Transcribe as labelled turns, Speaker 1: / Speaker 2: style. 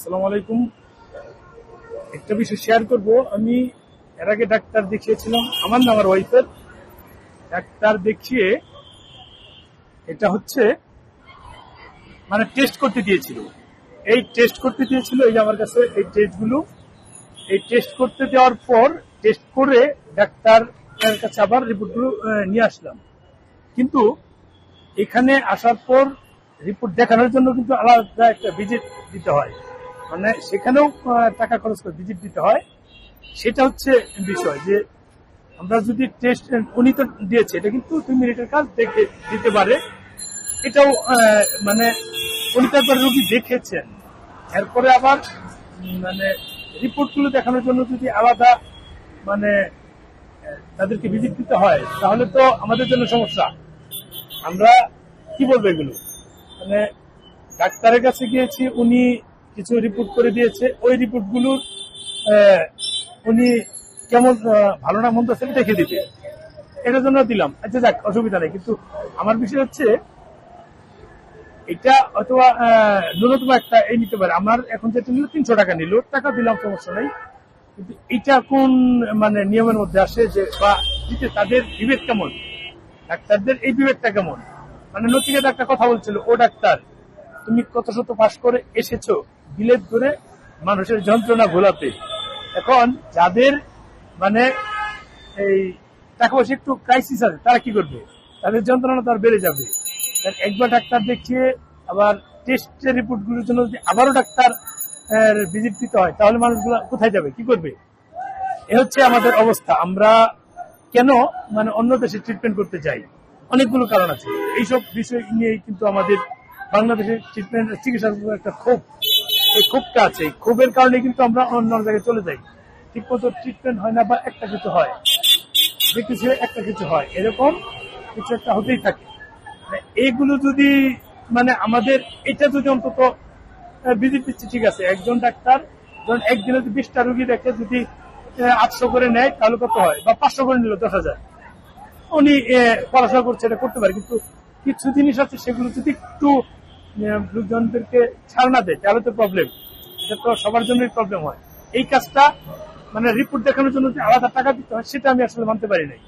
Speaker 1: আসসালামু আলাইকুম। একটা বিষয় শেয়ার করব। আমি এর আগে ডাক্তার দেখিয়েছিলাম, আমার আর ওয়াইফের। ডাক্তার দেখিয়ে এটা হচ্ছে মানে টেস্ট করতে দিয়েছিল। এই টেস্ট করতে দিয়েছিল, এই যে আমার কাছে এই টেস্টগুলো এই টেস্ট করতে দেওয়ার পর টেস্ট করে ডাক্তার কাছে আবার রিপোর্টগুলো নিয়ে আসলাম। কিন্তু এখানে আসার পর রিপোর্ট দেখানোর জন্য কিন্তু আলাদা একটা ভিজিট দিতে হয়। মানে সেখানেও টাকা খরচ করে ভিজিট দিতে হয়। সেটা হচ্ছে বিষয় যে, আমরা যদি টেস্ট উনি তো দিয়েছে, এটা কিন্তু দুই মিনিটের কাজ, দেখে দিতে পারে। এটাও মানে উনি তারপর রোগী দেখেছেন। এরপরে আবার মানে রিপোর্টগুলো দেখানোর জন্য যদি আলাদা মানে তাদেরকে ভিজিট দিতে হয়, তাহলে তো আমাদের জন্য সমস্যা। আমরা কি বলব এগুলো? মানে ডাক্তারের কাছে গিয়েছি, উনি কিছু রিপোর্ট করে দিয়েছে। ওই রিপোর্টগুলোর উনি কেমন ভালো না মন্দ আছে দেখে দিতে। এটার জন্য দিলাম। আচ্ছা যাক, অসুবিধা নেই। কিন্তু আমার বিষয় হচ্ছে, এটা অথবা ন্যূনতম একটা এই নিতে পারে। আমার এখন যেটা নিল, তিনশো টাকা নিল। টাকা দিলাম, সমস্যা নেই। কিন্তু এটা কোন মানে নিয়মের মধ্যে আসে যে, বা দিতে তাদের বিবেক কেমন? ডাক্তারদের এই বিবেকটা কেমন? মানে নচিকেত একটা কথা বলছিল, ও ডাক্তার। তুমি কত শত পাশ করে এসেছ বিলেত করে মানুষের যন্ত্রণা ঘোলাতে এখন যাদের মানে এই টাকা পয়সা একটু ক্রাইসিস আছে, তারা কি করবে? তাদের যন্ত্রণা তার বেড়ে যাবে। একবার ডাক্তার দেখিয়ে আবার টেস্টের রিপোর্টগুলোর জন্য যদি আবারও ডাক্তার ভিজিট দিতে হয়, তাহলে মানুষগুলো কোথায় যাবে? কি করবে? এ হচ্ছে আমাদের অবস্থা। আমরা কেন মানে অন্য দেশে ট্রিটমেন্ট করতে চাই? অনেকগুলো কারণ আছে। এইসব বিষয় নিয়ে কিন্তু আমাদের বাংলাদেশের ট্রিটমেন্ট চিকিৎসার একটা ক্ষোভ, এই ক্ষোভটা আছে। এই ক্ষোভের কারণে কিন্তু আমরা অন্য জায়গায় চলে যাই। ঠিক মতো ট্রিটমেন্ট হয় না বা একটা কিছু হয়। যে কিছু একটা কিছু হয়। এরকম কিছু একটা হতেই থাকে। মানে এইগুলো যদি মানে আমাদের, এটা যদি অন্তত ভিজিট দিচ্ছে ঠিক আছে। একজন ডাক্তার, ধরুন একদিনে যদি বিশটা রুগী দেখে যদি আটশো করে নেয়, তাহলে কত হয়? বা পাঁচশো করে নিল, দশ হাজার। উনি পড়াশোনা করছে, এটা করতে পারে। কিন্তু কিছু জিনিস আছে, সেগুলো যদি একটু লোকজনদেরকে ছাড় না দেয়, তাহলে তো প্রবলেম সেটা তো সবার জন্যই প্রবলেম হয়। এই কাজটা মানে রিপোর্ট দেখানোর জন্য যে আলাদা টাকা দিতে হয়, সেটা আমি আসলে মানতে পারি নাই।